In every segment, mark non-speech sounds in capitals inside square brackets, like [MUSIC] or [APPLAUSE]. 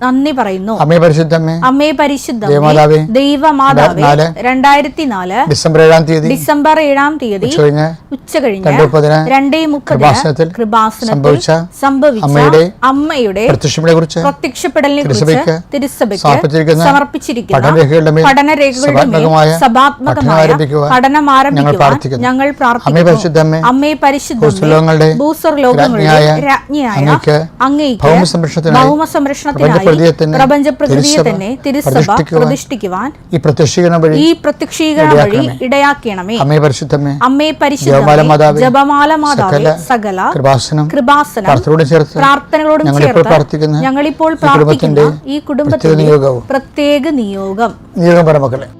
നന്ദി പറയുന്നു അമ്മേ പരിശുദ്ധമ്മേ അമ്മേ പരിശുദ്ധ ദേവമാതാവേ, ദൈവമാതാവേ രണ്ടായിരത്തി നാല് ഡിസംബർ ഏഴാം തീയതി ഡിസംബർ ഏഴാം തീയതി ഉച്ച കഴിഞ്ഞ് രണ്ടേ മുപ്പതിന് കൃപാസനത്തിൽ സംഭവിച്ച അമ്മയുടെ അമ്മയുടെ പ്രത്യക്ഷങ്ങളെ കുറിച്ച് പ്രത്യക്ഷപ്പെടലിനെ കുറിച്ച് തിരുസഭയ്ക്ക് സമർപ്പിച്ചിരിക്കുന്ന പഠനരേഖകളുടെ സഭാത്മകമായ പഠനം ആരംഭിക്കുവാൻ ഞങ്ങൾ പ്രാർത്ഥിക്കുന്നു. അമ്മേ പരിശുദ്ധ ഭൂസ്വർലോകങ്ങളുടെ രാജ്ഞിയായ അങ്ങേക്ക് ഭൗമ സംരക്ഷണത്തിനായി തന്നെ തിരുസഭ പ്രതിഷ്ഠിക്കുവാൻ ഈ പ്രത്യക്ഷീകരണം വഴി ഈ പ്രത്യക്ഷീകരണം വഴി ഇടയാക്കണമേ. അമ്മേ അമ്മേ ജപമാല മാതാവേ സകല കൃപാസനം കൃപാസനം പ്രാർത്ഥനയോട് ചേർത്ത് പ്രാർത്ഥനകളോടും ഞങ്ങളിപ്പോൾ പ്രാർത്ഥിക്കുന്ന ഞങ്ങളിപ്പോൾ ഈ പ്രാർത്ഥിക്കുന്ന കുടുംബത്തിന്റെ ഈ പ്രത്യേക കുടുംബത്തിന്റെ പ്രത്യേക നിയോഗം. നിയോഗം പറ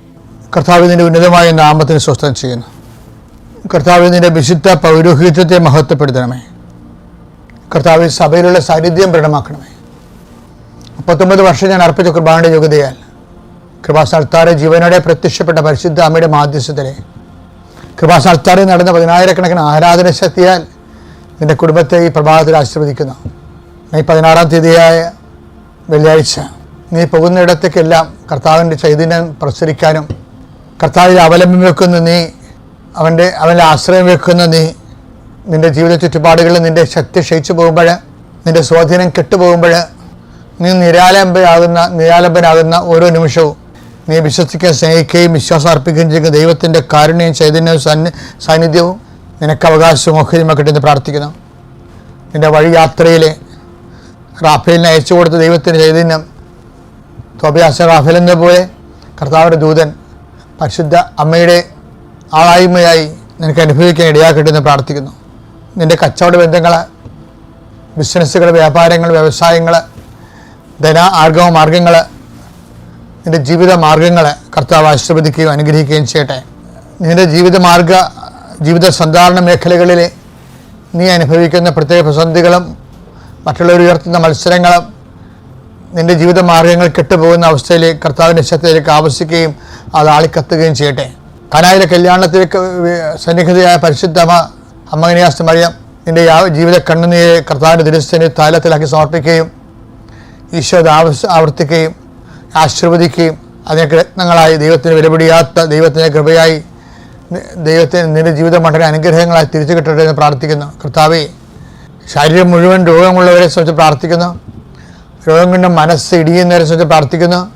കർത്താവ് നിന്റെ ഉന്നതമായ നാമത്തിന് സ്വസ്ഥം ചെയ്യുന്നു. കർത്താവ് നിന്റെ വിശുദ്ധ പൗരോഹിത്യത്തെ മഹത്വപ്പെടുത്തണമേ. കർത്താവ് സഭയിലുള്ള സാന്നിധ്യം ദൃഢമാക്കണമേ മുപ്പത്തൊമ്പത് വർഷം ഞാൻ അർപ്പിച്ച കുർബാനയുടെ യോഗ്യതയാൽ കൃപാസ്ഥാനത്താറെ ജീവനോടെ പ്രത്യക്ഷപ്പെട്ട പരിശുദ്ധ അമ്മയുടെ മാധ്യസ്ഥത്തിലെ കൃപാസ്ഥാനത്താറെ നടന്ന പതിനായിരക്കണക്കിന് ആരാധന ശക്തിയാൽ നിന്റെ കുടുംബത്തെ ഈ പ്രഭാതത്തിൽ ആശീർവദിക്കുന്നു. മെയ് പതിനാറാം തീയതിയായ വെള്ളിയാഴ്ച നീ പോകുന്നിടത്തേക്കെല്ലാം കർത്താവിന്റെ ചൈതന്യം പ്രസരിക്കാനും കർത്താവിൽ അവലംബം വെക്കുന്ന നീ അവന്റെ അവന്റെ ആശ്രയം വെക്കുന്ന നീ നിന്റെ ജീവിത ചുറ്റുപാടുകളിൽ നിന്റെ ശക്തി ക്ഷയിച്ചു പോകുമ്പോൾ നിന്റെ സ്വാധീനം കെട്ടുപോകുമ്പോൾ നീ നിരാലംബയാകുന്ന നിരാലംബനാകുന്ന ഓരോ നിമിഷവും നീ വിശ്വസിക്കുകയും സ്നേഹിക്കുകയും വിശ്വാസം അർപ്പിക്കുകയും ചെയ്യുന്ന ദൈവത്തിന്റെ കാരുണ്യവും ചൈതന്യവും സന്നി സാന്നിധ്യവും നിനക്ക് അവകാശവും ഓഹരിയുമൊക്കെ എന്ന് പ്രാർത്ഥിക്കുന്നു. നിന്റെ വഴിയാത്രയിലെ റാഫേലിനെ അയച്ചു കൊടുത്ത ദൈവത്തിന്റെ ചൈതന്യം തോബിയാസ റാഫേൽ എന്ന പോലെ കർത്താവിന്റെ ദൂതൻ പരിശുദ്ധ അമ്മയുടെ ആളായ്മയായി നിനക്ക് അനുഭവിക്കാൻ ഇടയാക്കട്ടെ എന്ന് പ്രാർത്ഥിക്കുന്നു. നിന്റെ കച്ചവട ബന്ധങ്ങൾ ബിസിനസ്സുകൾ വ്യാപാരങ്ങൾ വ്യവസായങ്ങൾ ധന ആർഗവ മാർഗങ്ങൾ നിന്റെ ജീവിത മാർഗങ്ങൾ കർത്താവ് ആശീർവദിക്കുകയും അനുഗ്രഹിക്കുകയും ചെയ്യട്ടെ. നിന്റെ ജീവിത മാർഗ ജീവിത സന്ധാരണ മേഖലകളിൽ നീ അനുഭവിക്കുന്ന പ്രത്യേക പ്രതിസന്ധികളും മറ്റുള്ളവർ ഉയർത്തുന്ന മത്സരങ്ങളും നിന്റെ ജീവിത മാർഗങ്ങൾ കെട്ടുപോകുന്ന അവസ്ഥയിൽ കർത്താവിന്റെ ശക്തിയിലേക്ക് ആവശ്യിക്കുകയും അത് ആളിക്കത്തുകയും ചെയ്യട്ടെ. കനായിലെ കല്യാണത്തിലേക്ക് സന്നിഹിതയായ പരിശുദ്ധമ അമ്മകനിയാസ്ത മറിയാം നിന്റെ യാ ജീവിത കണ്ണുനീരെ കർത്താവിന്റെ ദുരസ്ഥനെ താലത്തിലാക്കി സമർപ്പിക്കുകയും ഈശോ ആവശ്യ ആവർത്തിക്കുകയും ആശീർവദിക്കുകയും അതിനൊക്കെ രത്നങ്ങളായി ദൈവത്തിന് വിലപിടിയാത്ത ദൈവത്തിന്റെ കൃപയായി ദൈവത്തിന് നിന്റെ ജീവിത മണ്ഡല അനുഗ്രഹങ്ങളായി തിരിച്ചു കിട്ടട്ടെ എന്ന് പ്രാർത്ഥിക്കുന്നു. കർത്താവെ ശരീരം മുഴുവൻ രോഗമുള്ളവരെ സംബന്ധിച്ച് പ്രാർത്ഥിക്കുന്നു. രോഗം കൊണ്ട് മനസ്സ് ഇടിയുന്നവരെ സംബന്ധിച്ച് പ്രാർത്ഥിക്കുന്നു.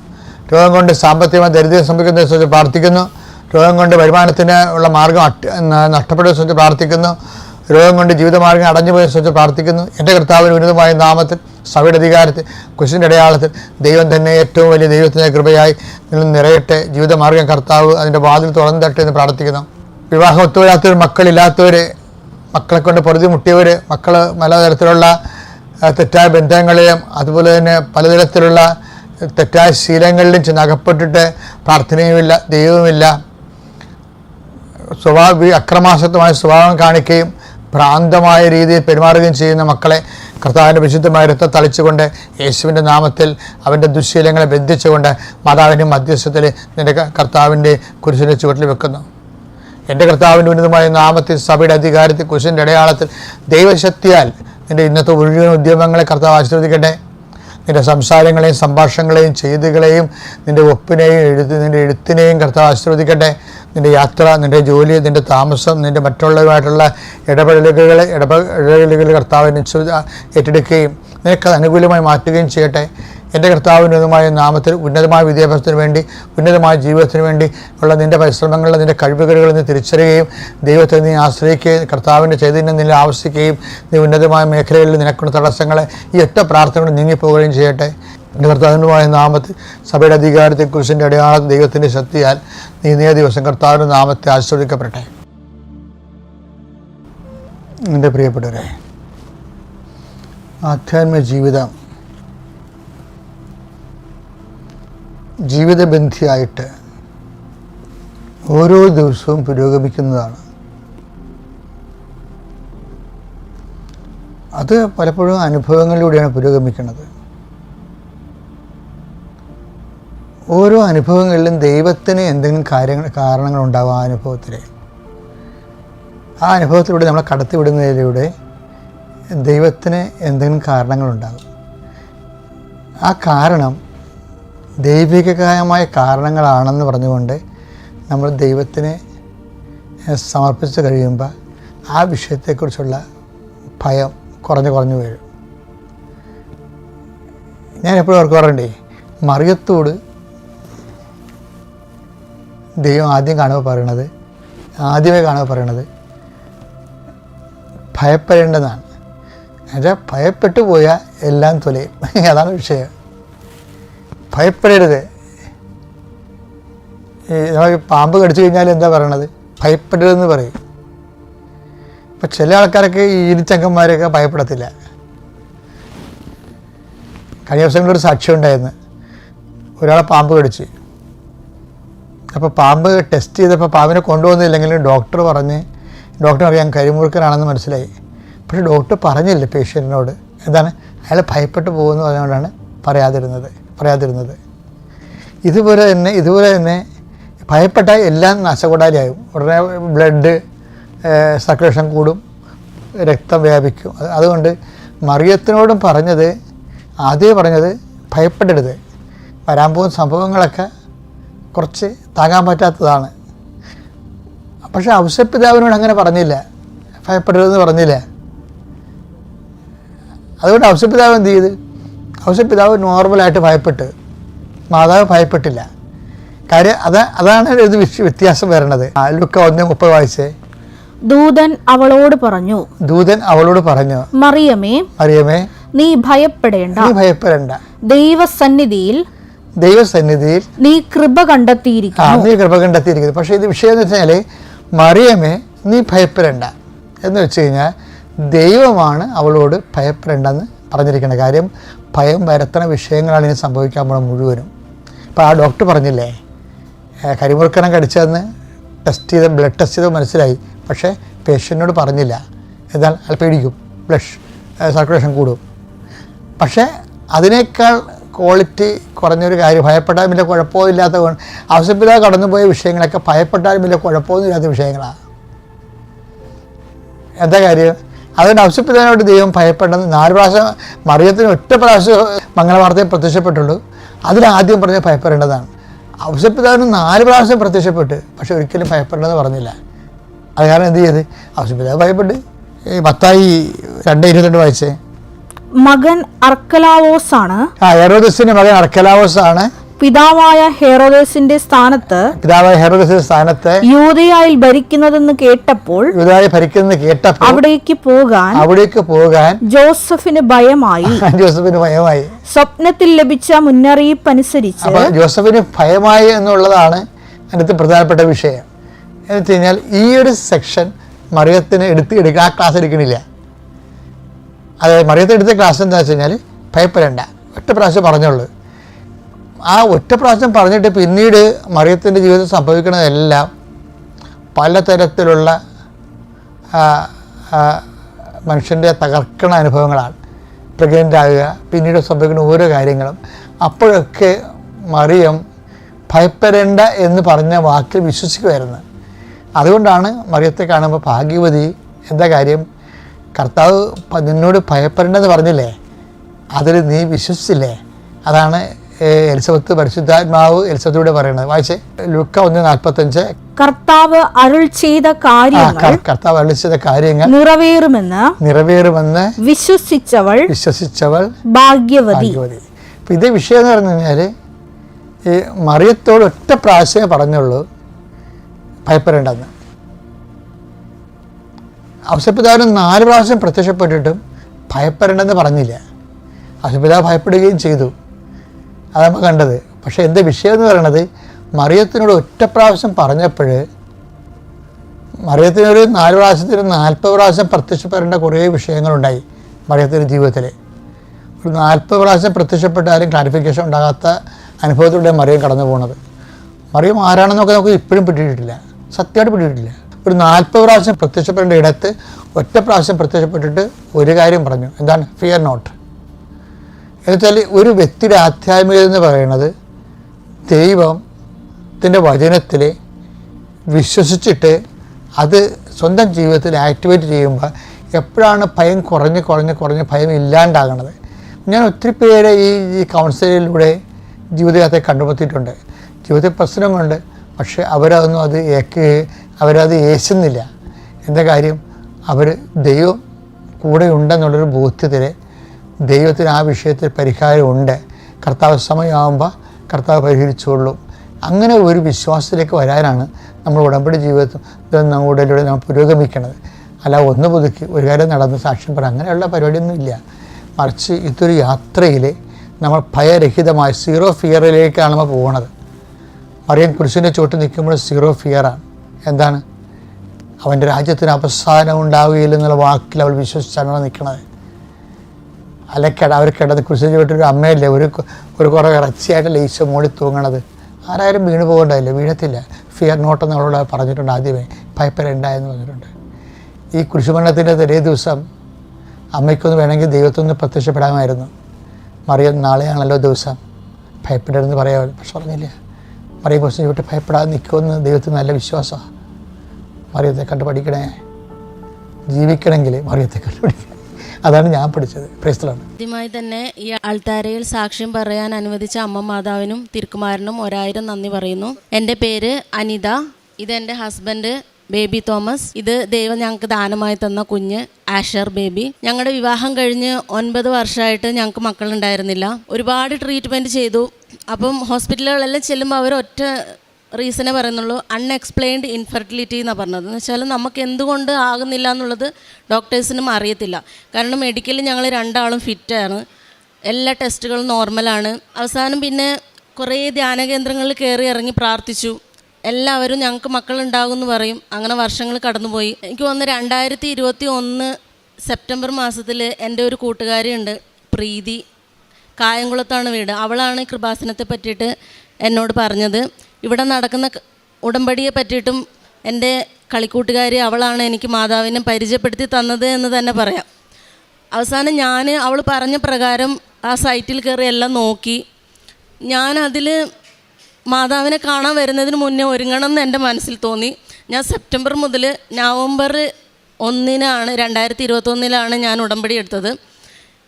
രോഗം കൊണ്ട് സാമ്പത്തികമായി ദരിദ്രം സംഭവിക്കുന്നവരെ സംബന്ധിച്ച് പ്രാർത്ഥിക്കുന്നു. രോഗം കൊണ്ട് വരുമാനത്തിന് ഉള്ള മാർഗം അട്ട് ന- നഷ്ടപ്പെട്ടവരെ സംബന്ധിച്ച് പ്രാർത്ഥിക്കുന്നു. രോഗം കൊണ്ട് ജീവിതമാർഗം അടഞ്ഞു പോയതിനെ സംബന്ധിച്ച് പ്രാർത്ഥിക്കുന്നു. എന്റെ കർത്താവിന് ഉന്നതമായ നാമത്തിൽ സഭയുടെ അധികാരത്തിൽ കുശിന്റെ അടയാളത്തിൽ ദൈവം തന്നെ ഏറ്റവും വലിയ ദൈവത്തിന്റെ കൃപയായി നിങ്ങൾ നിറയട്ടെ. ജീവിതമാർഗം കർത്താവ് അതിന്റെ വാതിൽ തുറന്നു തട്ടെ എന്ന് പ്രാർത്ഥിക്കുന്നു. വിവാഹം ഒത്തുവരാത്തവർ മക്കളില്ലാത്തവർ മക്കളെ കൊണ്ട് പൊറുതി മുട്ടിയവർ മക്കൾ പലതരത്തിലുള്ള തെറ്റായ ബന്ധങ്ങളിലും അതുപോലെ തന്നെ പലതരത്തിലുള്ള തെറ്റായ ശീലങ്ങളിലും ചെന്ന് അകപ്പെട്ടിട്ട് പ്രാർത്ഥനയുമില്ല ദൈവവുമില്ല. സ്വഭാവ അക്രമാസക്തമായ സ്വഭാവം കാണിക്കുകയും ഭ്രാന്തമായ രീതിയിൽ പെരുമാറുകയും ചെയ്യുന്ന മക്കളെ കർത്താവിന്റെ വിശുദ്ധമായ രക്തം തളിച്ചുകൊണ്ട് യേശുവിന്റെ നാമത്തിൽ അവന്റെ ദുശ്ശീലങ്ങളെ ബന്ധിച്ചുകൊണ്ട് മാതാവിന്റെ മധ്യസ്ഥത്തിൽ നിന്റെ കർത്താവിന്റെ കുരിശിന്റെ ചുവട്ടിൽ വെക്കുന്നു. എന്റെ കർത്താവിന്റെ ഉന്നതമായ നാമത്തിൽ സഭയുടെ അധികാരത്തിൽ കുരിശിന്റെ അടയാളത്തിൽ ദൈവശക്തിയാൽ നിന്റെ ഇന്നത്തെ മുഴുവൻ ഉദ്യമങ്ങളെ കർത്താവ് ആശീർവദിക്കട്ടെ. നിന്റെ സംസാരങ്ങളെയും സംഭാഷണങ്ങളെയും ചെയ്തികളെയും നിന്റെ ഒപ്പിനെയും എഴുത്ത് നിന്റെ എഴുത്തിനെയും കർത്താവ് ആശീർവദിക്കട്ടെ. നിന്റെ യാത്ര നിന്റെ ജോലി നിന്റെ താമസം നിന്റെ മറ്റുള്ളവരുമായിട്ടുള്ള ഇടപെടലുകൾ ഇടപെടലുകൾ കർത്താവിനെ ഏറ്റെടുക്കുകയും നിനക്കത് അനുകൂലമായി മാറ്റുകയും ചെയ്യട്ടെ. എന്റെ കർത്താവിനുതമായ നാമത്തിൽ ഉന്നതമായ വിദ്യാഭ്യാസത്തിന് വേണ്ടി ഉന്നതമായ ജീവിതത്തിന് വേണ്ടി ഉള്ള നിന്റെ പരിശ്രമങ്ങളിൽ നിന്റെ കഴിവുകളിൽ നിന്ന് തിരിച്ചറിയുകയും ദൈവത്തെ നീ ആശ്രയിക്കുകയും കർത്താവിന്റെ ചൈതന്യം നിന്നെ ആവശ്യിക്കുകയും നീ ഉന്നതമായ മേഖലകളിൽ നിനക്കുള്ള തടസ്സങ്ങളെ ഈ ഒറ്റ പ്രാർത്ഥനകൾ നീങ്ങിപ്പോവുകയും ചെയ്യട്ടെ. എന്റെ കർത്താവിനുമായ നാമത്തിൽ സഭയുടെ അധികാരത്തെ കുറിച്ചിന്റെ അടയാളം ദൈവത്തിന്റെ ശക്തിയാൽ നീ നീ ദിവസം കർത്താവിന്റെ നാമത്തെ ആശ്രയിക്കപ്പെട്ടെ എന്റെ പ്രിയപ്പെട്ടവരെ ആധ്യാത്മിക ജീവിതം ജീവിതബന്ധിയായിട്ട് ഓരോ ദിവസവും പുരോഗമിക്കുന്നതാണ്. അത് പലപ്പോഴും അനുഭവങ്ങളിലൂടെയാണ് പുരോഗമിക്കുന്നത്. ഓരോ അനുഭവങ്ങളിലും ദൈവത്തിന് എന്തെങ്കിലും കാര്യങ്ങൾ കാരണങ്ങളുണ്ടാവും ആ അനുഭവത്തിൽ ആ അനുഭവത്തിലൂടെ നമ്മളെ കടത്തിവിടുന്നതിലൂടെ ദൈവത്തിന് എന്തെങ്കിലും കാരണങ്ങളുണ്ടാകും ആ കാരണം ദൈവികമായ കാരണങ്ങളാണെന്ന് പറഞ്ഞുകൊണ്ട് നമ്മൾ ദൈവത്തിന് സമർപ്പിച്ച് കഴിയുമ്പോൾ ആ വിഷയത്തെക്കുറിച്ചുള്ള ഭയം കുറഞ്ഞു കുറഞ്ഞു വരും. ഞാൻ എപ്പോഴും ഓർക്കാറുണ്ടേ മറിയത്തോട് ദൈവം ആദ്യം കാണുക പറയണത് ആദ്യമേ കാണുക പറയണത് ഭയപ്പെടേണ്ടതാണ്. എന്നുവെച്ചാൽ ഭയപ്പെട്ടു പോയാൽ എല്ലാം തൊലയും. അതാണ് വിഷയം. ഭയപ്പെടരുത്. ഈ പാമ്പ് കടിച്ചു കഴിഞ്ഞാൽ എന്താ പറയണത്? ഭയപ്പെടരുതെന്ന് പറയും. ഇപ്പം ചില ആൾക്കാരൊക്കെ ഈ ഇരിച്ചങ്കന്മാരൊക്കെ ഭയപ്പെടത്തില്ല. കഴിഞ്ഞ ദിവസങ്ങളിലൊരു സാക്ഷ്യം ഉണ്ടായിരുന്നു. ഒരാളെ പാമ്പ് കടിച്ച്. അപ്പോൾ പാമ്പ് ടെസ്റ്റ് ചെയ്തപ്പോൾ പാമ്പിനെ കൊണ്ടുവന്നില്ലെങ്കിലും ഡോക്ടർ പറഞ്ഞ് ഡോക്ടർ അറിയാം കരിമുറുക്കനാണെന്ന് മനസ്സിലായി. പക്ഷേ ഡോക്ടർ പറഞ്ഞില്ല പേഷ്യന്റിനോട് എന്താണ്? അയാൾ ഭയപ്പെട്ടു പോകുന്നു പറഞ്ഞുകൊണ്ടാണ് പറയാതിരുന്നത്. പറയാതിരുന്നത്. ഇതുപോലെ തന്നെ ഇതുപോലെ തന്നെ ഭയപ്പെട്ടാൽ എല്ലാം നാശകൂടാലിയാകും. ഉടനെ ബ്ലഡ് സർക്കുലേഷൻ കൂടും രക്തം വ്യാപിക്കും. അതുകൊണ്ട് മറിയത്തിനോടും പറഞ്ഞത് ആദ്യം പറഞ്ഞത് ഭയപ്പെടരുത്. വരാൻ പോകുന്ന സംഭവങ്ങളൊക്കെ കുറച്ച് താങ്ങാൻ പറ്റാത്തതാണ്. പക്ഷെ ഔസപിതാവിനോട് അങ്ങനെ പറഞ്ഞില്ല. ഭയപ്പെടരുതെന്ന് പറഞ്ഞില്ല. അതുകൊണ്ട് ഔസപിതാവ് എന്ത് ചെയ്ത്? ഔസപിതാവ് നോർമലായിട്ട് ഭയപ്പെട്ട് മാതാവ് ഭയപ്പെട്ടില്ല. കാര്യം അത് അതാണ് ഇത് വ്യത്യാസം വരണത്. ആ, ലുക്ക ഒന്ന് മുപ്പത് വായിച്ചേ. ദൂതൻ അവളോട് പറഞ്ഞു ദൂതൻ അവളോട് പറഞ്ഞു മറിയമേ മറിയമേ നീ ഭയപ്പെടേണ്ട. നീ ഭയപ്പെടേണ്ട. ദൈവസന്നിധിയിൽ ദൈവസന്നിധിയിൽ നീ കൃപ കണ്ടെത്തിയിരിക്കുന്നു. നീ കൃപ കണ്ടെത്തിയിരിക്കുന്നു. പക്ഷേ ഇത് വിഷയം എന്ന് വെച്ചാൽ മറിയമേ നീ ഭയപ്പെടേണ്ട. എന്ന് വെച്ച് കഴിഞ്ഞാൽ ദൈവമാണ് അവളോട് ഭയപ്പെടേണ്ടെന്ന് പറഞ്ഞിരിക്കുന്ന കാര്യം ഭയം വരുത്തണ വിഷയങ്ങളാണ് ഇനി സംഭവിക്കാൻ പോണ മുഴുവനും. അപ്പോൾ ആ ഡോക്ടർ പറഞ്ഞില്ലേ കരിമുറുക്കണം കടിച്ചതെന്ന് ടെസ്റ്റ് ചെയ്ത് ബ്ലഡ് ടെസ്റ്റ് ചെയ്ത് മനസ്സിലായി. പക്ഷേ പേഷ്യന്റിനോട് പറഞ്ഞില്ല. എന്നാൽ അയാൾ പേടിക്കും ബ്ലഷ് സർക്കുലേഷൻ കൂടും. പക്ഷേ അതിനേക്കാൾ ക്വാളിറ്റി കുറഞ്ഞൊരു കാര്യം ഭയപ്പെട്ടാലും വലിയ കുഴപ്പമില്ലാത്ത ആവശ്യപ്പെടാതെ കടന്നുപോയ വിഷയങ്ങളൊക്കെ ഭയപ്പെട്ടാലും വലിയ കുഴപ്പമൊന്നുമില്ലാത്ത വിഷയങ്ങളാണ് എന്താ കാര്യം? അതുകൊണ്ട് ഔഷധപ്പിതാവിനോട് ദൈവം ഭയപ്പെടുന്നത് നാല് പ്രാവശ്യം മറിയത്തിന് ഒറ്റ പ്രാവശ്യം മംഗളവാർത്തയെ പ്രത്യക്ഷപ്പെട്ടുള്ളൂ അതിലാദ്യം പറഞ്ഞ് ഭയപ്പെടേണ്ടതാണ്. ഔഷധപ്പിതാവിന് നാല് പ്രാവശ്യം പ്രത്യക്ഷപ്പെട്ട് പക്ഷെ ഒരിക്കലും ഭയപ്പെടണമെന്ന് പറഞ്ഞില്ല. അത് കാരണം എന്ത് ചെയ്ത്? ഔഷധപ്പിതാവ് ഭയപ്പെട്ട്. ഈ പത്തായി രണ്ട് ഇരുപത്തിരണ്ട് വായിച്ചേ. മകൻ അർക്കലാവോസ് ആണ് ആ എറോദസിന്റെ മകൻ അർക്കലാവോസ് ആണ് പിതാവായ ഹെറോദേസിന്റെ സ്ഥാനത്ത് പിതാവായ ഹെറോദേസിന്റെ സ്ഥാനത്ത് യൂതയായിൽ ഭരിക്കുന്നതെന്ന് കേട്ടപ്പോൾ യൂതയായി ഭരിക്കുന്നത് കേട്ടപ്പോൾ അവിടേക്ക് പോകാൻ അവിടേക്ക് പോകാൻ ജോസഫിന് ഭയമായി. [LAUGHS] ജോസഫിന് ഭയമായി. സ്വപ്നത്തിൽ ലഭിച്ച മുന്നറിയിപ്പ് അനുസരിച്ച് ജോസഫിന് ഭയമായി എന്നുള്ളതാണ് അതിനകത്ത് പ്രധാനപ്പെട്ട വിഷയം. എന്ന് വെച്ച് കഴിഞ്ഞാൽ ഈ ഒരു സെക്ഷൻ മറിയത്തിന് എടുത്ത് എടുക്കുക ആ ക്ലാസ് എടുക്കണില്ല. അതായത് മറിയത്തിന് എടുത്ത ക്ലാസ് എന്താ വെച്ച് കഴിഞ്ഞാൽ ഭയപ്പെടേണ്ട. ഒറ്റ പ്രാവശ്യം പറഞ്ഞുള്ളൂ. ആ ഒറ്റ പ്രാവശ്യം പറഞ്ഞിട്ട് പിന്നീട് മറിയത്തിന്റെ ജീവിതത്തിൽ സംഭവിക്കുന്നതെല്ലാം പലതരത്തിലുള്ള മനുഷ്യന്റെ തകർക്കണ അനുഭവങ്ങളാണ്. പ്രഗ്നന്റ് ആകുക പിന്നീട് സംഭവിക്കുന്ന ഓരോ കാര്യങ്ങളും. അപ്പോഴൊക്കെ മറിയം ഭയപ്പെടേണ്ട എന്ന് പറഞ്ഞ വാക്കിൽ വിശ്വസിക്കുമായിരുന്നു. അതുകൊണ്ടാണ് മറിയത്തെ കാണുമ്പോൾ ഭാഗ്യവതി എന്താ കാര്യം? കർത്താവ് നിന്നോട് ഭയപ്പെടേണ്ടെന്ന് പറഞ്ഞില്ലേ? അതിൽ നീ വിശ്വസിച്ചില്ലേ? അതാണ് എലിസബത്ത് പരിശുദ്ധാത്മാവ് എലിസബത്തിലൂടെ പറയുന്നത്. വായിച്ചേ. ലുക്ക ഒന്ന് നാൽപ്പത്തഞ്ച്. കർത്താവ് അരുൾ ചെയ്ത കാര്യങ്ങൾ കർത്താവ് അരുൾ ചെയ്ത കാര്യങ്ങൾ നിറവേറുമെന്ന് നിറവേറുമെന്ന് വിശ്വസിച്ചവൾ വിശ്വസിച്ചവൾ ഭാഗ്യവതി. ഇപ്പൊ ഇതേ വിഷയം എന്ന് പറഞ്ഞു കഴിഞ്ഞാൽ ഈ മറിയത്തോട് ഒറ്റ പ്രാവശ്യമേ പറഞ്ഞുള്ളൂ ഭയപ്പെടേണ്ടെന്ന്. ഔഷപിതാവിന് നാല് പ്രാവശ്യം പ്രത്യക്ഷപ്പെട്ടിട്ടും ഭയപ്പെടേണ്ടെന്ന് പറഞ്ഞില്ല. ഔഷപിതാവ് ഭയപ്പെടുകയും ചെയ്തു. അതാണ് നമ്മൾ കണ്ടത്. പക്ഷേ എന്റെ വിഷയം എന്ന് പറയണത്? മറിയത്തിനോട് ഒറ്റ പ്രാവശ്യം പറഞ്ഞപ്പോൾ മറിയത്തിനൊരു നാല് പ്രാവശ്യത്തിന് നാൽപ്പത് പ്രാവശ്യം പ്രത്യക്ഷപ്പെടേണ്ട കുറേ വിഷയങ്ങളുണ്ടായി മറിയത്തിന്റെ ജീവിതത്തിൽ. ഒരു നാൽപ്പത് പ്രാവശ്യം പ്രത്യക്ഷപ്പെട്ടാലും ക്ലാരിഫിക്കേഷൻ ഉണ്ടാകാത്ത അനുഭവത്തിലൂടെ മറിയം കടന്നു പോകുന്നത് മറിയം ആരാണെന്നൊക്കെ നമുക്ക് ഇപ്പോഴും പിടിയിട്ടില്ല സത്യമായിട്ട് പിടിയിട്ടില്ല. ഒരു നാൽപ്പത് പ്രാവശ്യം പ്രത്യക്ഷപ്പെടേണ്ട ഇടത്ത് ഒറ്റ പ്രാവശ്യം പ്രത്യക്ഷപ്പെട്ടിട്ട് ഒരു കാര്യം പറഞ്ഞു. എന്താണ്? ഫിയർ നോട്ട് എന്നുവെച്ചാൽ ഒരു വ്യക്തിയുടെ ആധ്യാത്മികത എന്ന് പറയുന്നത് ദൈവത്തിന്റെ വചനത്തിൽ വിശ്വസിച്ചിട്ട് അത് സ്വന്തം ജീവിതത്തിൽ ആക്ടിവേറ്റ് ചെയ്യുമ്പോൾ എപ്പോഴാണ് ഭയം കുറഞ്ഞ് കുറഞ്ഞ് കുറഞ്ഞ് ഭയം ഇല്ലാണ്ടാകണത്. ഞാൻ ഒത്തിരി പേരെ ഈ ഈ കൗൺസിലിലൂടെ ജീവിതത്തെ കണ്ടുമുട്ടിയിട്ടുണ്ട്. ജീവിതത്തിൽ പ്രശ്നമുണ്ട് പക്ഷേ അവരതൊന്നും അത് ഏക്ക് അവരത് ഏശുന്നില്ല. എന്താ കാര്യം? അവർ ദൈവം കൂടെ ഉണ്ടെന്നുള്ളൊരു ബോധ്യത്തിൽ ദൈവത്തിന് ആ വിഷയത്തിൽ പരിഹാരമുണ്ട്. കർത്താവ് സമയമാകുമ്പോൾ കർത്താവ് പരിഹരിച്ചുകൊള്ളും. അങ്ങനെ ഒരു വിശ്വാസത്തിലേക്ക് വരാനാണ് നമ്മൾ ഉടമ്പടി ജീവിതത്തിൽ നമ്മുടെ നമ്മൾ പുരോഗമിക്കുന്നത് അല്ല ഒന്ന് പുതുക്കി ഒരു കാര്യം നടന്ന് സാക്ഷ്യം പറയാം അങ്ങനെയുള്ള പരിപാടിയൊന്നും ഇല്ല മറിച്ച് ഇതൊരു യാത്രയിൽ നമ്മൾ ഭയരഹിതമായ സീറോ ഫിയറിലേക്കാണ് നമ്മൾ പോകുന്നത് മറിയം കുരിശിന്റെ ചുവട്ട് നിൽക്കുമ്പോൾ സീറോ ഫിയറാണ് എന്താണ്? അവന്റെ രാജ്യത്തിന് അവസാനം ഉണ്ടാവുകയില്ലെന്നുള്ള വാക്കിൽ അവൾ വിശ്വസിച്ചാണ് നിൽക്കുന്നത് അല്ല കിട അവർ കിടന്ന് വീട്ടിൽ അമ്മയല്ലേ ഒരു ഒരു കുറേ ഇറച്ചിയായിട്ടല്ലേ ഈശോ മോളി തൂങ്ങണത്. ആരായാലും വീണ് പോകേണ്ടതില്ല വീഴത്തില്ല. ഫിയർ നോട്ട് നമ്മളോട് പറഞ്ഞിട്ടുണ്ട് ആദ്യമേ. ഭയപ്പെടേണ്ട എന്ന് പറഞ്ഞിട്ടുണ്ട്. ഈ കുരിശുമരണത്തിന്റെ തലേ ദിവസം അമ്മയ്ക്കൊന്ന് വേണമെങ്കിൽ ദൈവത്തൊന്ന് പ്രത്യക്ഷപ്പെടാമായിരുന്നു. മറിയം നാളെയാണല്ലോ ദിവസം. ഭയപ്പെടരുതെന്ന് പറയാ പക്ഷെ പറഞ്ഞില്ല. മറിയം കുറച്ച് വിട്ട് ഭയപ്പെടാതെ നിൽക്കുമെന്ന് ദൈവത്തിന് നല്ല വിശ്വാസമാണ്. മറിയത്തെ കണ്ട് പഠിക്കണേ ജീവിക്കണമെങ്കിൽ മറിയത്തെ കണ്ട് അതാണ് ഞാൻ പഠിച്ചത്. പ്രേസ്തലാണ് ആദ്യമായി തന്നെ ഈ ആൾത്താരയിൽ സാക്ഷ്യം പറയാൻ അനുവദിച്ച അമ്മ മാതാവിനും തിരുക്കുമാരനും ഒരായിരം നന്ദി പറയുന്നു. എന്റെ പേര് അനിത. ഇത് എന്റെ ഹസ്ബൻഡ് ബേബി തോമസ്. ഇത് ദൈവം ഞങ്ങൾക്ക് ദാനമായി തന്ന കുഞ്ഞ് ആഷർ ബേബി. ഞങ്ങളുടെ വിവാഹം കഴിഞ്ഞ് ഒൻപത് വർഷമായിട്ട് ഞങ്ങൾക്ക് മക്കളുണ്ടായിരുന്നില്ല. ഒരുപാട് ട്രീറ്റ്മെന്റ് ചെയ്തു. അപ്പം ഹോസ്പിറ്റലുകളെല്ലാം ചെല്ലുമ്പോൾ അവർ ഒറ്റ റീസണേ പറയുന്നുള്ളൂ അൺഎക്സ്പ്ലെയിൻഡ് ഇൻഫെർട്ടിലിറ്റി എന്നാണ് പറഞ്ഞത്. എന്ന് വെച്ചാൽ നമുക്ക് എന്തുകൊണ്ട് ആകുന്നില്ല എന്നുള്ളത് ഡോക്ടേഴ്സിനും അറിയത്തില്ല. കാരണം മെഡിക്കലിൽ ഞങ്ങൾ രണ്ടാളും ഫിറ്റാണ് എല്ലാ ടെസ്റ്റുകളും നോർമലാണ് അവസാനം പിന്നെ കുറേ ധ്യാന കേന്ദ്രങ്ങളിൽ കയറി ഇറങ്ങി പ്രാർത്ഥിച്ചു. എല്ലാവരും ഞങ്ങൾക്ക് മക്കളുണ്ടാകും എന്ന് പറയും. അങ്ങനെ വർഷങ്ങൾ കടന്നുപോയി. എനിക്ക് തോന്നുന്നു രണ്ടായിരത്തി ഇരുപത്തി ഒന്ന് സെപ്റ്റംബർ മാസത്തിൽ എന്റെ ഒരു കൂട്ടുകാരിയുണ്ട് പ്രീതി. കായംകുളത്താണ് വീട്. അവളാണ് കൃപാസനത്തെ പറ്റിയിട്ട് എന്നോട് പറഞ്ഞത്. ഇവിടെ നടക്കുന്ന ഉടമ്പടിയെ പറ്റിയിട്ടും എന്റെ കളിക്കൂട്ടുകാരി അവളാണ് എനിക്ക് മാതാവിനെ പരിചയപ്പെടുത്തി തന്നത് എന്ന് തന്നെ പറയാം. അവസാനം ഞാൻ അവൾ പറഞ്ഞ പ്രകാരം ആ സൈറ്റിൽ കയറി എല്ലാം നോക്കി. ഞാൻ അതിൽ മാതാവിനെ കാണാൻ വരുന്നതിന് മുന്നേ ഒരുങ്ങണം എന്ന് എന്റെ മനസ്സിൽ തോന്നി. ഞാൻ സെപ്റ്റംബർ മുതൽ നവംബർ ഒന്നിനാണ് രണ്ടായിരത്തി ഇരുപത്തൊന്നിലാണ് ഞാൻ ഉടമ്പടി എടുത്തത്.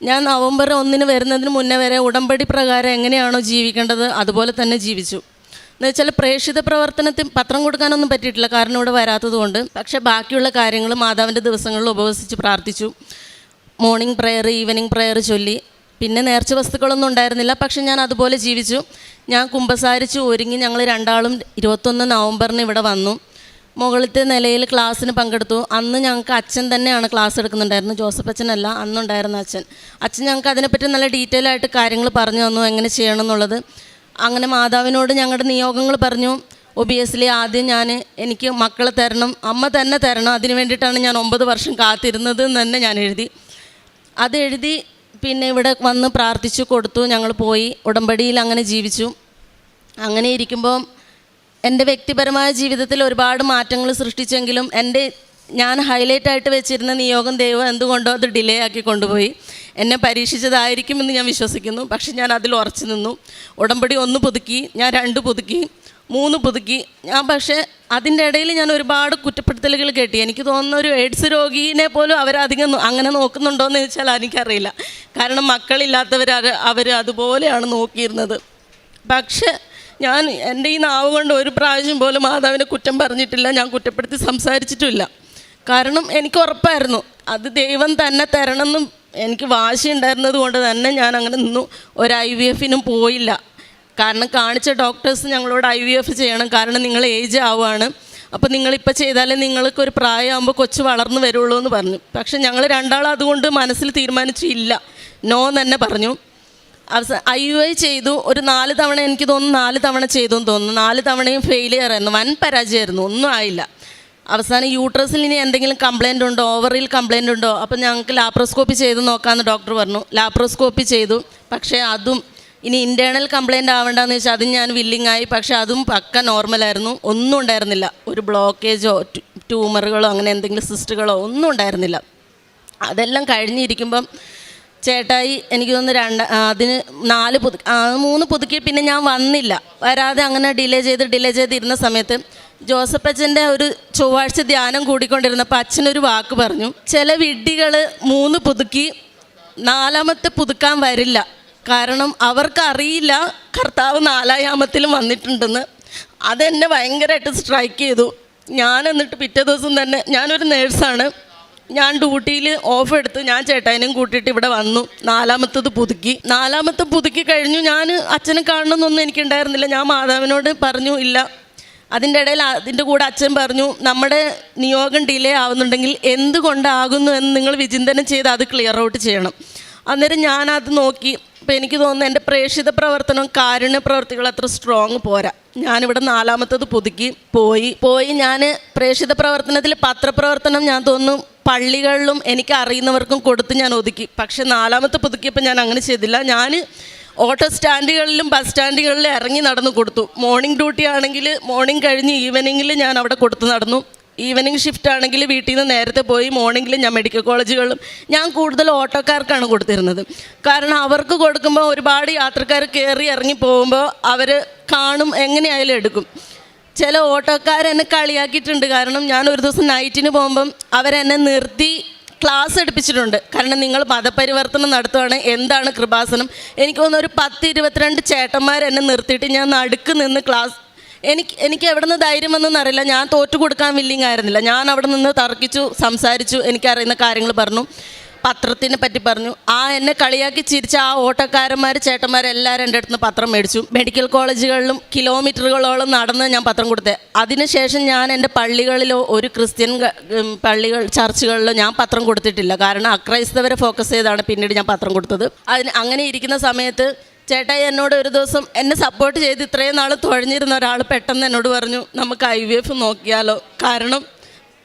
ഞാൻ നവംബർ ഒന്നിന് വരുന്നതിന് മുന്നേ വരെ ഉടമ്പടി പ്രകാരം എങ്ങനെയാണോ ജീവിക്കേണ്ടത് അതുപോലെ തന്നെ ജീവിച്ചു. എന്ന് വെച്ചാൽ പ്രേക്ഷിത പ്രവർത്തനത്തിൽ പത്രം കൊടുക്കാനൊന്നും പറ്റിയിട്ടില്ല. കാരണം ഇവിടെ വരാത്തത് കൊണ്ട്. പക്ഷേ ബാക്കിയുള്ള കാര്യങ്ങൾ മാതാവിന്റെ ദിവസങ്ങളിൽ ഉപവസിച്ച് പ്രാർത്ഥിച്ചു. മോർണിംഗ് പ്രെയർ ഈവനിങ് പ്രെയർ ചൊല്ലി. പിന്നെ നേർച്ച വസ്തുക്കളൊന്നും ഉണ്ടായിരുന്നില്ല. പക്ഷെ ഞാൻ അതുപോലെ ജീവിച്ചു. ഞാൻ കുമ്പസാരിച്ച് ഒരുങ്ങി ഞങ്ങൾ രണ്ടാളും ഇരുപത്തൊന്ന് നവംബറിന് ഇവിടെ വന്നു. മുകളിലത്തെ നിലയിൽ ക്ലാസ്സിന് പങ്കെടുത്തു. അന്ന് ഞങ്ങൾക്ക് അച്ഛൻ തന്നെയാണ് ക്ലാസ് എടുക്കുന്നുണ്ടായിരുന്നത്. ജോസഫ് അച്ഛനല്ല അന്നുണ്ടായിരുന്ന അച്ഛൻ. അച്ഛൻ ഞങ്ങൾക്ക് അതിനെപ്പറ്റി നല്ല ഡീറ്റെയിൽ ആയിട്ട് കാര്യങ്ങൾ പറഞ്ഞു തന്നു. എങ്ങനെ ചെയ്യണം എന്നുള്ളത്. അങ്ങനെ മാതാവിനോട് ഞങ്ങളുടെ നിയോഗങ്ങൾ പറഞ്ഞു ഒബിയസ്ലി ആദ്യം ഞാൻ എനിക്ക് മക്കളെ തരണം അമ്മ തന്നെ തരണം അതിന് വേണ്ടിയിട്ടാണ് ഞാൻ ഒമ്പത് വർഷം കാത്തിരുന്നത് എന്ന് തന്നെ ഞാൻ എഴുതി. അത് എഴുതി പിന്നെ ഇവിടെ വന്ന് പ്രാർത്ഥിച്ചു കൊടുത്തു ഞങ്ങൾ പോയി ഉടമ്പടിയിൽ അങ്ങനെ ജീവിച്ചു. അങ്ങനെ ഇരിക്കുമ്പോൾ എന്റെ വ്യക്തിപരമായ ജീവിതത്തിൽ ഒരുപാട് മാറ്റങ്ങൾ സൃഷ്ടിച്ചെങ്കിലും എന്റെ ഞാൻ ഹൈലൈറ്റ് ആയിട്ട് വെച്ചിരുന്ന നിയോഗം ദൈവം എന്തുകൊണ്ടോ അത് ഡിലേ ആക്കി കൊണ്ടുപോയി. എന്നെ പരീക്ഷിച്ചതായിരിക്കുമെന്ന് ഞാൻ വിശ്വസിക്കുന്നു. പക്ഷെ ഞാൻ അതിൽ ഉറച്ചു നിന്നു. ഉടമ്പടി ഒന്ന് പുതുക്കി ഞാൻ രണ്ട് പുതുക്കി മൂന്ന് പുതുക്കി. ഞാൻ പക്ഷേ അതിന്റെ ഇടയിൽ ഞാൻ ഒരുപാട് കുറ്റപ്പെടുത്തലുകൾ കേട്ടി. എനിക്ക് തോന്നുന്ന ഒരു എയ്ഡ്സ് രോഗീനെ പോലും അവരധികം അങ്ങനെ നോക്കുന്നുണ്ടോ എന്ന് ചോദിച്ചാൽ എനിക്കറിയില്ല. കാരണം മക്കളില്ലാത്തവർ അവർ അതുപോലെയാണ് നോക്കിയിരുന്നത്. പക്ഷേ ഞാൻ എന്റെ ഈ നാവ് കൊണ്ട് ഒരു പ്രാവശ്യം പോലും മാതാവിനെ കുറ്റം പറഞ്ഞിട്ടില്ല. ഞാൻ കുറ്റപ്പെടുത്തി സംസാരിച്ചിട്ടുമില്ല കാരണം എനിക്ക് ഉറപ്പായിരുന്നു. അത് ദൈവം തന്നെ തരണമെന്നും എനിക്ക് വാശി ഉണ്ടായിരുന്നത് കൊണ്ട് തന്നെ ഞാൻ അങ്ങനെ നിന്നു. ഒരു ഐ വി എഫിനും പോയില്ല. കാരണം കാണിച്ച ഡോക്ടേഴ്സ് ഞങ്ങളോട് ഐ വി എഫ് ചെയ്യണം. കാരണം നിങ്ങൾ ഏജ് ആവുകയാണ്. അപ്പോൾ നിങ്ങളിപ്പോൾ ചെയ്താലേ നിങ്ങൾക്ക് ഒരു പ്രായമാകുമ്പോൾ കൊച്ചു വളർന്നു വരുള്ളൂ എന്ന് പറഞ്ഞു. പക്ഷെ ഞങ്ങൾ രണ്ടാളും അതുകൊണ്ട് മനസ്സിൽ തീരുമാനിച്ചു ഇല്ല നോ തന്നെ പറഞ്ഞു. അവസാനം ഐ യു ഐ ചെയ്തു. ഒരു നാല് തവണ എനിക്ക് തോന്നുന്നു നാല് തവണ ചെയ്തു എന്ന് തോന്നുന്നു. നാല് തവണയും ഫെയിലിയർ ആയിരുന്നു. വൻ പരാജയമായിരുന്നു. ഒന്നും ആയില്ല. അവസാനം യൂട്രസിൽ ഇനി എന്തെങ്കിലും കംപ്ലൈന്റ് ഉണ്ടോ? ഓവറിൽ കംപ്ലൈന്റ് ഉണ്ടോ? അപ്പം ഞങ്ങൾക്ക് ലാപ്രോസ്കോപ്പി ചെയ്ത് നോക്കാമെന്ന് ഡോക്ടർ പറഞ്ഞു. ലാപ്രോസ്കോപ്പി ചെയ്തു. പക്ഷേ അതും ഇനി ഇന്റേർണൽ കംപ്ലൈന്റ് ആവേണ്ടെന്ന് വെച്ചാൽ അതും ഞാൻ വില്ലിംഗ് ആയി. പക്ഷേ അതും പക്ക നോർമലായിരുന്നു ഒന്നും ഉണ്ടായിരുന്നില്ല. ഒരു ബ്ലോക്കേജോ ട്യൂമറുകളോ അങ്ങനെ എന്തെങ്കിലും സിസ്റ്റുകളോ ഒന്നും ഉണ്ടായിരുന്നില്ല. അതെല്ലാം കഴിഞ്ഞിരിക്കുമ്പം ചേട്ടായി എനിക്ക് തോന്നുന്നു രണ്ട് അതിന് നാല് പുതു മൂന്ന് പുതുക്കി പിന്നെ ഞാൻ വന്നില്ല. വരാതെ അങ്ങനെ ഡിലേ ചെയ്ത് ഡിലേ ചെയ്തിരുന്ന സമയത്ത് ജോസഫ് അച്ഛന്റെ ഒരു ചൊവ്വാഴ്ച ധ്യാനം കൂടിക്കൊണ്ടിരുന്നപ്പോൾ അച്ഛനൊരു വാക്ക് പറഞ്ഞു ചില വിഡ്ഢികൾ മൂന്ന് പുതുക്കി നാലാമത്തെ പുതുക്കാൻ വരില്ല. കാരണം അവർക്കറിയില്ല കർത്താവ് നാലായാമത്തിലും വന്നിട്ടുണ്ടെന്ന്. അതെന്നെ ഭയങ്കരമായിട്ട് സ്ട്രൈക്ക് ചെയ്തു. ഞാൻ എന്നിട്ട് പിറ്റേ ദിവസം തന്നെ ഞാനൊരു നേഴ്സാണ്. ഞാൻ ഡ്യൂട്ടിയിൽ ഓഫ് എടുത്ത് ഞാൻ ചേട്ടായിനും കൂട്ടിയിട്ട് ഇവിടെ വന്നു. നാലാമത്തത് പുതുക്കി. നാലാമത്തെ പുതുക്കി കഴിഞ്ഞു ഞാൻ അച്ഛനെ കാണണമെന്നൊന്നും എനിക്കുണ്ടായിരുന്നില്ല. ഞാൻ മാതാവിനോട് പറഞ്ഞു ഇല്ല അതിന്റെ ഇടയിൽ അതിന്റെ കൂടെ അച്ഛൻ പറഞ്ഞു നമ്മുടെ നിയോഗം ഡിലേ ആവുന്നുണ്ടെങ്കിൽ എന്തുകൊണ്ടാകുന്നു എന്ന് നിങ്ങൾ വിചിന്തനം ചെയ്ത് അത് ക്ലിയർ ഔട്ട് ചെയ്യണം. അന്നേരം ഞാനത് നോക്കി. അപ്പം എനിക്ക് തോന്നുന്നു എന്റെ പ്രേക്ഷിത പ്രവർത്തനം കാരുണ്യ പ്രവർത്തികൾ അത്ര സ്ട്രോങ് പോരാ. ഞാനിവിടെ നാലാമത്തത് പുതുക്കി പോയി. പോയി ഞാൻ പ്രേക്ഷിത പ്രവർത്തനത്തിൽ പത്രപ്രവർത്തനം ഞാൻ തോന്നുന്നു പള്ളികളിലും എനിക്ക് അറിയുന്നവർക്കും കൊടുത്ത് ഞാൻ ഒതുക്കി. പക്ഷെ നാലാമത്തെ പുതുക്കിയപ്പോൾ ഞാൻ അങ്ങനെ ചെയ്തില്ല. ഞാൻ ഓട്ടോ സ്റ്റാൻഡുകളിലും ബസ് സ്റ്റാൻഡുകളിലും ഇറങ്ങി നടന്നു കൊടുത്തു. മോർണിംഗ് ഡ്യൂട്ടി ആണെങ്കിൽ മോർണിംഗ് കഴിഞ്ഞ് ഈവനിങ്ങിൽ ഞാൻ അവിടെ കൊടുത്തു നടന്നു. ഈവനിങ് ഷിഫ്റ്റ് ആണെങ്കിൽ വീട്ടിൽ നിന്ന് നേരത്തെ പോയി മോർണിംഗിൽ ഞാൻ മെഡിക്കൽ കോളേജുകളിലും ഞാൻ കൂടുതൽ ഓട്ടോക്കാർക്കാണ് കൊടുത്തിരുന്നത്. കാരണം അവർക്ക് കൊടുക്കുമ്പോൾ ഒരുപാട് യാത്രക്കാർ കയറി ഇറങ്ങി പോകുമ്പോൾ അവർ കാണും എങ്ങനെയായാലും എടുക്കും. ചില ഓട്ടോക്കാർ എന്നെ കളിയാക്കിയിട്ടുണ്ട്. കാരണം ഞാൻ ഒരു ദിവസം നൈറ്റിന് പോകുമ്പം അവരെന്നെ നിർത്തി ക്ലാസ് എടുപ്പിച്ചിട്ടുണ്ട്. കാരണം നിങ്ങൾ മതപരിവർത്തനം നടത്തുകയാണ് എന്താണ് കൃപാസനം? എനിക്ക് തോന്നുന്നു ഒരു പത്ത് ഇരുപത്തിരണ്ട് ചേട്ടന്മാർ എന്നെ നിർത്തിയിട്ട് ഞാൻ നടുക്ക് നിന്ന് ക്ലാസ് എനിക്ക് എനിക്ക് എവിടെ നിന്ന് ധൈര്യം വന്നെന്നറിയില്ല ഞാൻ തോറ്റു കൊടുക്കാൻ വില്ലിങ് ആയിരുന്നില്ല. ഞാൻ അവിടെ നിന്ന് തർക്കിച്ചു സംസാരിച്ചു എനിക്കറിയുന്ന കാര്യങ്ങൾ പറഞ്ഞു. പത്രത്തിനെ പറ്റി പറഞ്ഞു. ആ എന്നെ കളിയാക്കി ചിരിച്ച ആ ഓട്ടക്കാരന്മാർ ചേട്ടന്മാരെല്ലാവരും എന്റെ അടുത്ത് പത്രം മേടിച്ചു. മെഡിക്കൽ കോളേജുകളിലും കിലോമീറ്ററുകളോളം നടന്ന് ഞാൻ പത്രം കൊടുത്തത് അതിനുശേഷം ഞാൻ എന്റെ പള്ളികളിലോ ഒരു ക്രിസ്ത്യൻ പള്ളികൾ ചർച്ചുകളിലോ ഞാൻ പത്രം കൊടുത്തിട്ടില്ല. കാരണം അക്രൈസ്തവരെ ഫോക്കസ് ചെയ്താണ് പിന്നീട് ഞാൻ പത്രം കൊടുത്തത്. അതിന് അങ്ങനെ ഇരിക്കുന്ന സമയത്ത് ചേട്ടായി എന്നോട് ഒരു ദിവസം എന്നെ സപ്പോർട്ട് ചെയ്ത് ഇത്രയും നാൾ തുഴഞ്ഞിരുന്ന ഒരാൾ പെട്ടെന്ന് എന്നോട് പറഞ്ഞു നമുക്ക് ഐ വി എഫ് നോക്കിയാലോ? കാരണം